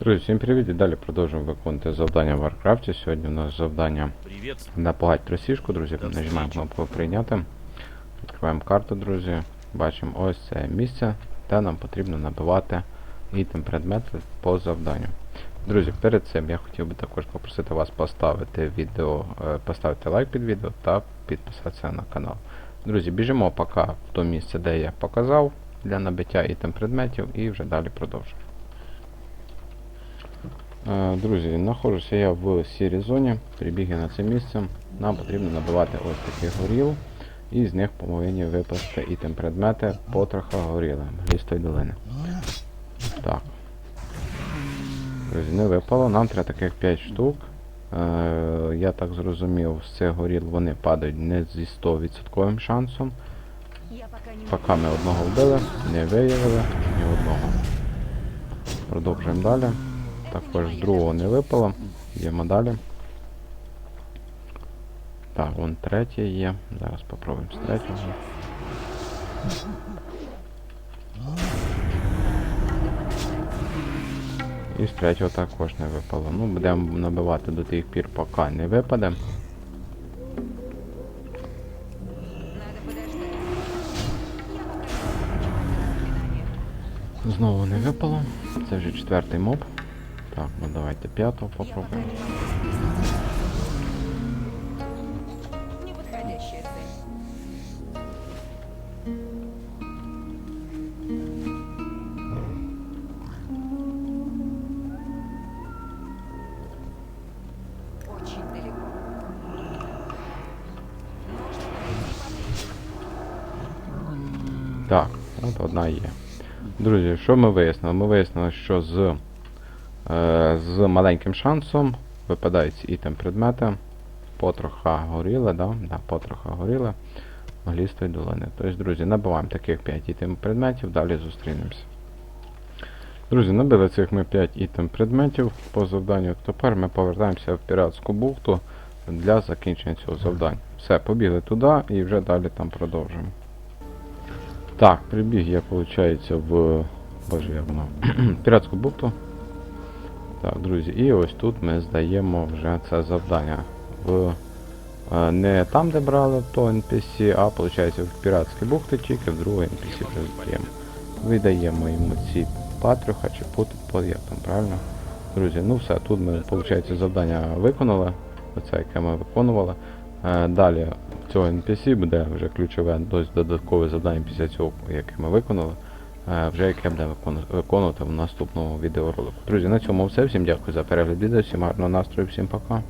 Друзі, всім привіт і далі продовжуємо виконувати завдання в Варкрафті. Сьогодні у нас завдання напугати тросішку, друзі. Нажимаємо кнопку прийняти. Відкриваємо карту, друзі. Бачимо ось це місце, де нам потрібно набивати ітем предмети по завданню. Друзі, перед цим я хотів би також попросити вас поставити відео, е, поставити лайк під відео та підписатися на канал. Друзі, біжимо поки в то місце, де я показав для набиття ітем предметів і вже далі продовжуємо. Е, Друзі, знаходжуся я в сірій зоні, прибіг я на це місце. Нам потрібно набивати ось таких горіл, і з них повинні випасти ітем предмети потроха горіла лістої долини. Так. Друзі, не випало, нам треба таких 5 штук. Е, я так зрозумів, з цих горіл вони падають не зі 100% шансом. Поки ми одного вбили, не виявили ні одного. Продовжуємо далі. Також другого не випало. Йдемо далі. Так, вон третє є. Зараз попробуємо з третього. І з третього також не випало. Ну, будемо набивати до тих пір, поки не випаде. Знову не випало. Це вже четвертий моб. Так, ну давайте п'ятого поближе. Так, от одна є. Друзі, що ми вияснили? Ми вияснили, що з, з маленьким шансом випадають ітем предмети. Потроха горіли, да? Да, потроха горіли. Глістої долини. Тобто, друзі, набиваємо таких 5 ітем предметів, далі зустрінемося. Друзі, набили цих ми 5 ітем предметів по завданню. Тепер ми повертаємося в піратську бухту для закінчення цього завдання. Все, побігли туди і вже далі там продовжуємо. Так, прибіг я, виходить, в. Боже, як воно. Піратську бухту. Так, друзі, і ось тут ми здаємо вже це завдання. В, е, не там, де брали то NPC, а виходить в піратській бухті, тільки в другу NPC вже здаємо. Видаємо йому ці патрюха чи пут, там правильно. Друзі, ну все, тут ми, виходить, завдання виконали. Оце, яке ми виконували. Е, Далі цього NPC буде вже ключове додаткове завдання після цього, яке ми виконали. Е, Вже яке буде викону- виконувати в наступному відеоролику. Друзі, на цьому все. Всім дякую за перегляд відео, всім гарного настрою, всім пока.